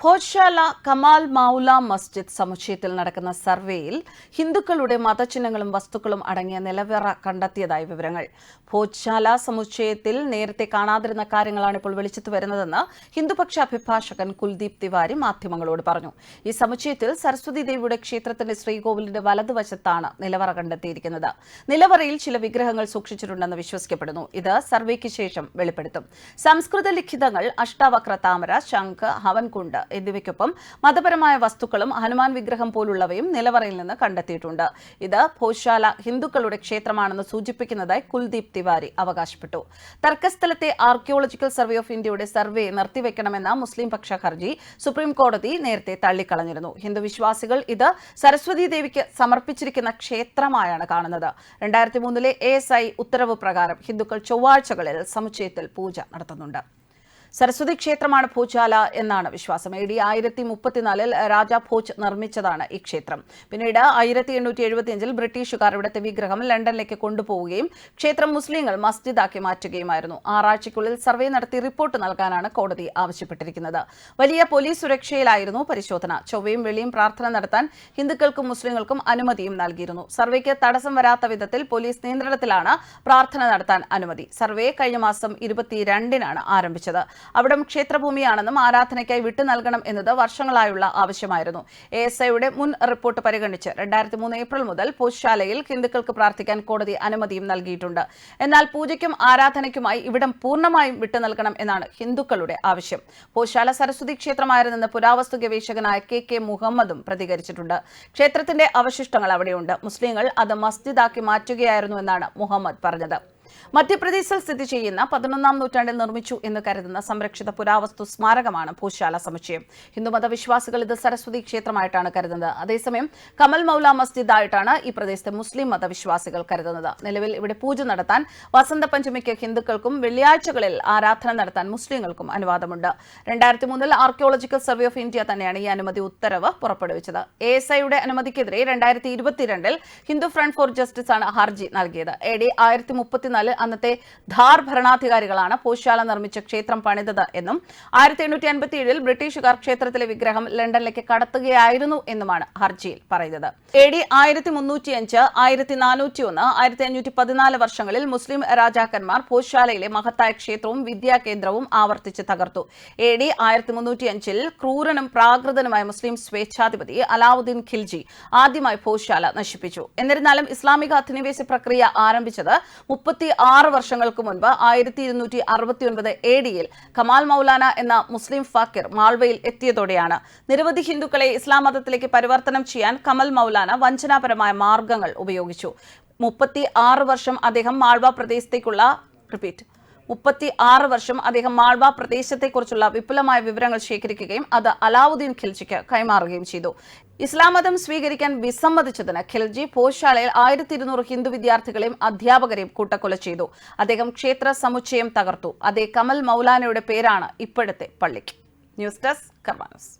ഭോജ്ശാല കമാൽ മൗല മസ്ജിദ് സമുച്ചയത്തിൽ നടക്കുന്ന സർവേയിൽ ഹിന്ദുക്കളുടെ മതചിഹ്നങ്ങളും വസ്തുക്കളും അടങ്ങിയ നിലവറ കണ്ടെത്തിയതായി വിവരങ്ങൾ. ഭോജ്ശാല സമുച്ചയത്തിൽ നേരത്തെ കാണാതിരുന്ന കാര്യങ്ങളാണ് ഇപ്പോൾ വെളിച്ചത്ത് വരുന്നതെന്ന് ഹിന്ദുപക്ഷ അഭിഭാഷകൻ കുൽദീപ് തിവാരി മാധ്യമങ്ങളോട് പറഞ്ഞു. ഈ സമുച്ചയത്തിൽ സരസ്വതി ദേവിയുടെ ക്ഷേത്രത്തിന്റെ ശ്രീകോവിലിന്റെ വലതുവശത്താണ് നിലവറ കണ്ടെത്തിയിരിക്കുന്നത്. നിലവറയിൽ ചില വിഗ്രഹങ്ങൾ സൂക്ഷിച്ചിട്ടുണ്ടെന്ന് വിശ്വസിക്കപ്പെടുന്നു. ഇത് സർവേക്ക് ശേഷം വെളിപ്പെടുത്തും. സംസ്കൃത ലിഖിതങ്ങൾ അഷ്ടാവക്ര താമര ശംഖ് ഹവൻകുണ്ട് എന്നിവയ്ക്കൊപ്പം മതപരമായ വസ്തുക്കളും ഹനുമാൻ വിഗ്രഹം പോലുള്ളവയും നിലവറയിൽ നിന്ന് കണ്ടെത്തിയിട്ടുണ്ട്. ഇത് ഭോശാല ഹിന്ദുക്കളുടെ ക്ഷേത്രമാണെന്ന് സൂചിപ്പിക്കുന്നതായി കുൽദീപ് തിവാരി അവകാശപ്പെട്ടു. തർക്കസ്ഥലത്തെ ആർക്കിയോളജിക്കൽ സർവേ ഓഫ് ഇന്ത്യയുടെ സർവേ നിർത്തിവെക്കണമെന്ന മുസ്ലിം പക്ഷ ഹർജി സുപ്രീം കോടതി നേരത്തെ തള്ളിക്കളഞ്ഞിരുന്നു. ഹിന്ദു വിശ്വാസികൾ ഇത് സരസ്വതി ദേവിക്ക് സമർപ്പിച്ചിരിക്കുന്ന ക്ഷേത്രമായാണ് കാണുന്നത്. രണ്ടായിരത്തി മൂന്നിലെ എ എസ് ഐ ഉത്തരവ് പ്രകാരം ഹിന്ദുക്കൾ ചൊവ്വാഴ്ചകളിൽ സമുച്ചയത്തിൽ പൂജ നടത്തുന്നുണ്ട്. സരസ്വതി ക്ഷേത്രമാണ് ഭോജാല എന്നാണ് വിശ്വാസം. എ ഡി ആയിരത്തി മുപ്പത്തിനാലിൽ രാജ ഭോജ് നിർമ്മിച്ചതാണ് ഈ ക്ഷേത്രം. പിന്നീട് ആയിരത്തി എണ്ണൂറ്റി എഴുപത്തിയഞ്ചിൽ ബ്രിട്ടീഷുകാർ ഇവിടുത്തെ വിഗ്രഹം ലണ്ടനിലേക്ക് കൊണ്ടുപോവുകയും ക്ഷേത്രം മുസ്ലിങ്ങൾ മസ്ജിദാക്കി മാറ്റുകയുമായിരുന്നു. ആറാഴ്ചയ്ക്കുള്ളിൽ സർവേ നടത്തി റിപ്പോർട്ട് നൽകാനാണ് കോടതി ആവശ്യപ്പെട്ടിരിക്കുന്നത്. വലിയ പോലീസ് സുരക്ഷയിലായിരുന്നു പരിശോധന. ചൊവ്വയും വെളിയും പ്രാർത്ഥന നടത്താൻ ഹിന്ദുക്കൾക്കും മുസ്ലിങ്ങൾക്കും അനുമതിയും നൽകിയിരുന്നു. സർവേക്ക് തടസ്സം വരാത്ത വിധത്തിൽ പോലീസ് നിയന്ത്രണത്തിലാണ് പ്രാർത്ഥന നടത്താൻ അനുമതി. സർവേ കഴിഞ്ഞ മാസം ഇരുപത്തിരണ്ടിനാണ് ആരംഭിച്ചത്. അവിടം ക്ഷേത്രഭൂമിയാണെന്നും ആരാധനയ്ക്കായി വിട്ടു നൽകണം എന്നത് വർഷങ്ങളായുള്ള ആവശ്യമായിരുന്നു. എ എസ് ഐയുടെ മുൻ റിപ്പോർട്ട് പരിഗണിച്ച് രണ്ടായിരത്തി മൂന്ന് ഏപ്രിൽ മുതൽ പൂശാലയിൽ ഹിന്ദുക്കൾക്ക് പ്രാർത്ഥിക്കാൻ കോടതി അനുമതിയും നൽകിയിട്ടുണ്ട്. എന്നാൽ പൂജയ്ക്കും ആരാധനയ്ക്കുമായി ഇവിടം പൂർണമായും വിട്ടു നൽകണം എന്നാണ് ഹിന്ദുക്കളുടെ ആവശ്യം. പൂശാല സരസ്വതി ക്ഷേത്രമായിരുന്നെന്ന് പുരാവസ്തു ഗവേഷകനായ കെ കെ മുഹമ്മദും പ്രതികരിച്ചിട്ടുണ്ട്. ക്ഷേത്രത്തിന്റെ അവശിഷ്ടങ്ങൾ അവിടെയുണ്ട്. മുസ്ലിങ്ങൾ അത് മസ്ജിദാക്കി മാറ്റുകയായിരുന്നു എന്നാണ് മുഹമ്മദ് പറഞ്ഞത്. മധ്യപ്രദേശിൽ സ്ഥിതി ചെയ്യുന്ന പതിനൊന്നാം നൂറ്റാണ്ടിൽ നിർമ്മിച്ചു എന്ന് കരുതുന്ന സംരക്ഷിത പുരാവസ്തു സ്മാരകമാണ് ഭൂശാല സമുച്ചയം. ഹിന്ദുമത വിശ്വാസികൾ ഇത് സരസ്വതി ക്ഷേത്രമായിട്ടാണ് കരുതുന്നത്. അതേസമയം കമൽ മൗല മസ്ജിദ് ആയിട്ടാണ് ഈ പ്രദേശത്തെ മുസ്ലിം മതവിശ്വാസികൾ കരുതുന്നത്. നിലവിൽ ഇവിടെ പൂജ നടത്താൻ വസന്ത പഞ്ചമിക്ക് ഹിന്ദുക്കൾക്കും വെള്ളിയാഴ്ചകളിൽ ആരാധന നടത്താൻ മുസ്ലിങ്ങൾക്കും അനുവാദമുണ്ട്. രണ്ടായിരത്തി മൂന്നിൽ ആർക്കിയോളജിക്കൽ സർവേ ഓഫ് ഇന്ത്യ തന്നെയാണ് ഈ അനുമതി ഉത്തരവ് പുറപ്പെടുവിച്ചത്. എ എസ് ഐയുടെ അനുമതിക്കെതിരെ രണ്ടായിരത്തി ഇരുപത്തിരണ്ടിൽ ഹിന്ദു ഫ്രണ്ട് ഫോർ ജസ്റ്റിസ് ആണ് ഹർജി നൽകിയത്. എ ഡി ആയിരത്തി മുപ്പത്തിനാലിൽ അന്നത്തെ ധാർ ഭരണാധികാരികളാണ് പൂശാല നിർമ്മിച്ച ക്ഷേത്രം പണിതത് എന്നും ആയിരത്തി എണ്ണൂറ്റി അൻപത്തി ഏഴിൽ ബ്രിട്ടീഷുകാർ ക്ഷേത്രത്തിലെ വിഗ്രഹം ലണ്ടനിലേക്ക് കടത്തുകയായിരുന്നു എന്നുമാണ് ഹർജിയിൽ പറയുന്നത്. എ ഡി ആയിരത്തി മുന്നൂറ്റി അഞ്ച് ആയിരത്തി നാനൂറ്റി ഒന്ന് ആയിരത്തി അഞ്ഞൂറ്റി പതിനാല് വർഷങ്ങളിൽ മുസ്ലിം രാജാക്കന്മാർ പൂശാലയിലെ മഹത്തായ ക്ഷേത്രവും വിദ്യാകേന്ദ്രവും ആവർത്തിച്ച് തകർത്തു. എ ഡി ആയിരത്തി മുന്നൂറ്റി അഞ്ചിൽ ക്രൂരനും പ്രാകൃതനുമായ മുസ്ലിം സ്വേച്ഛാധിപതി അലാവുദ്ദീൻ ഖിൽജി ആദ്യമായി പൂശാല നശിപ്പിച്ചു. എന്നിരുന്നാലും ഇസ്ലാമിക അധിനിവേശ പ്രക്രിയ ആരംഭിച്ചത് ആറ് വർഷങ്ങൾക്ക് മുൻപ് ആയിരത്തി ഇരുന്നൂറ്റി അറുപത്തി ഒൻപത് എ ഡിയിൽ കമാൽ മൗലാന എന്ന മുസ്ലിം ഫാക്കിർ മാൾവയിൽ എത്തിയതോടെയാണ് നിരവധി ഹിന്ദുക്കളെ ഇസ്ലാം മതത്തിലേക്ക് പരിവർത്തനം ചെയ്യാൻ കമൽ മൗലാന വഞ്ചനാപരമായ മാർഗങ്ങൾ ഉപയോഗിച്ചു. മുപ്പത്തി ആറ് വർഷം അദ്ദേഹം മാൾവ പ്രദേശത്തേക്കുള്ള റിപ്പീറ്റ് മുപ്പത്തി ആറ് വർഷം അദ്ദേഹം മാൾവ പ്രദേശത്തെക്കുറിച്ചുള്ള വിപുലമായ വിവരങ്ങൾ ശേഖരിക്കുകയും അത് അലാവുദ്ദീൻ ഖിൽജിക്ക് കൈമാറുകയും ചെയ്തു. ഇസ്ലാം മതം സ്വീകരിക്കാൻ വിസമ്മതിച്ചതിന് ഖിൽജി പോശാലയിൽ ആയിരത്തി ഇരുന്നൂറ് ഹിന്ദു വിദ്യാർത്ഥികളെയും അധ്യാപകരെയും കൂട്ടക്കൊല ചെയ്തു. അദ്ദേഹം ക്ഷേത്ര സമുച്ചയം തകർത്തു. അതേ കമൽ മൗലാനയുടെ പേരാണ് ഇപ്പോഴത്തെ പള്ളിക്ക്. News desk കർമാനസ്